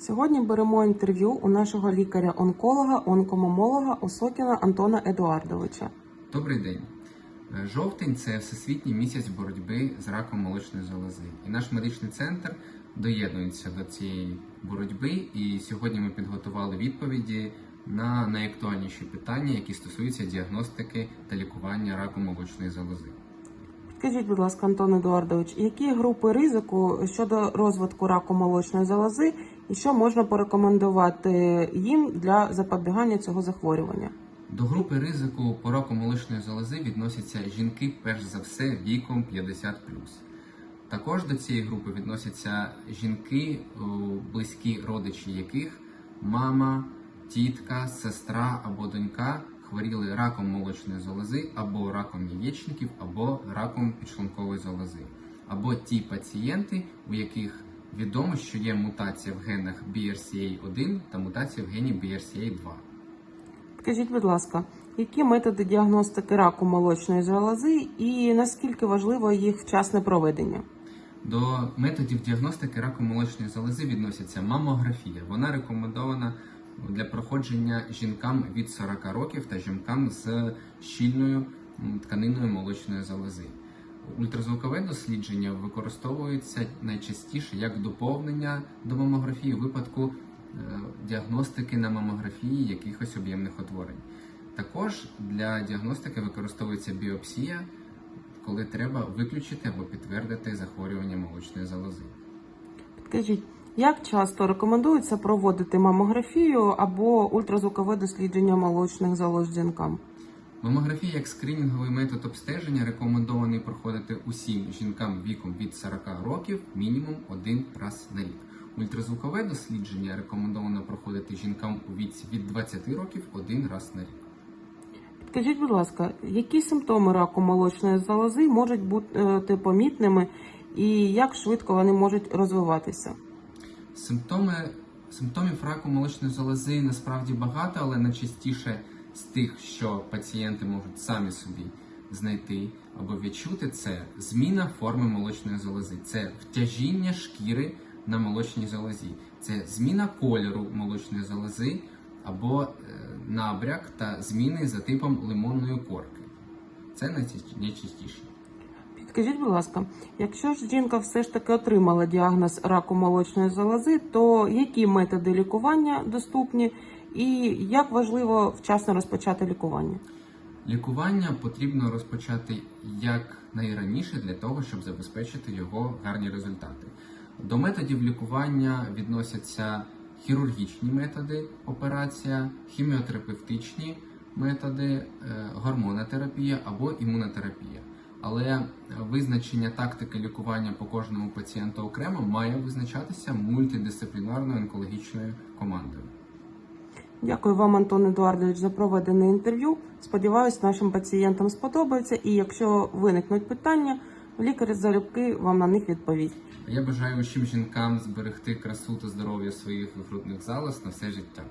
Сьогодні беремо інтерв'ю у нашого лікаря-онколога, онкомомолога Осокіна Антона Едуардовича. Добрий день. Е, Жовтень це всесвітній місяць боротьби з раком молочної залози. І наш медичний центр доєднується до цієї боротьби. І сьогодні ми підготували відповіді на найактуальніші питання, які стосуються діагностики та лікування раку молочної залози. Скажіть, будь ласка, Антон Едуардович, які групи ризику щодо розвитку раку молочної залози що можна порекомендувати їм для запобігання цього захворювання? До групи ризику по раку молочної залози відносяться жінки, перш за все, віком 50 Також до цієї групи відносяться жінки, близькі родичі яких мама, тітка, сестра або донька хворіли раком молочної залози, або раком яєчників, або раком підшлункової залози, або ті пацієнти, у яких відомо, що є мутація в генах BRCA1 та мутація в гені BRCA2. Скажіть, будь ласка, які методи діагностики раку молочної залози і наскільки важливо їх вчасне проведення? До методів діагностики раку молочної залози відноситься мамографія. Вона рекомендована для проходження жінкам від 40 років та жінкам з щільною тканиною молочної залози. Ультразвукове дослідження використовується найчастіше як доповнення до мамографії у випадку е, діагностики на мамографії якихось об'ємних утворень. Також для діагностики використовується біопсія, коли треба виключити або підтвердити захворювання молочної залози. Скажіть, як часто рекомендується проводити мамографію або ультразвукове дослідження молочних залоз жінкам? Мамографія як скринінговий метод обстеження рекомендований проходити усім жінкам віком від 40 років мінімум один раз на рік. Ультразвукове дослідження рекомендовано проходити жінкам у віці від 20 років один раз на рік. Скажіть, будь ласка, які симптоми раку молочної залози можуть бути помітними і як швидко вони можуть розвиватися? Симптоми симптомів раку молочної залози насправді багато, але найчастіше з тих, що пацієнти можуть самі собі знайти або відчути, це зміна форми молочної залози, це втяжіння шкіри на молочній залозі, це зміна кольору молочної залози або е, набряк та зміни за типом лимонної корки. Це найчасті- найчастіше. Підкажіть, будь ласка, якщо ж жінка все ж таки отримала діагноз раку молочної залози, то які методи лікування доступні і як важливо вчасно розпочати лікування? Лікування потрібно розпочати як найраніше для того, щоб забезпечити його гарні результати. До методів лікування відносяться хірургічні методи, операція, хіміотерапевтичні методи, е, гормонотерапія або імунотерапія. Але визначення тактики лікування по кожному пацієнту окремо має визначатися мультидисциплінарною онкологічною командою. Дякую вам, Антон Едуардович, за проведене інтерв'ю. Сподіваюсь, нашим пацієнтам сподобається, і якщо виникнуть питання, лікар залюбки вам на них відповість. Я бажаю усім жінкам зберегти красу та здоров'я своїх грудних залоз на все життя.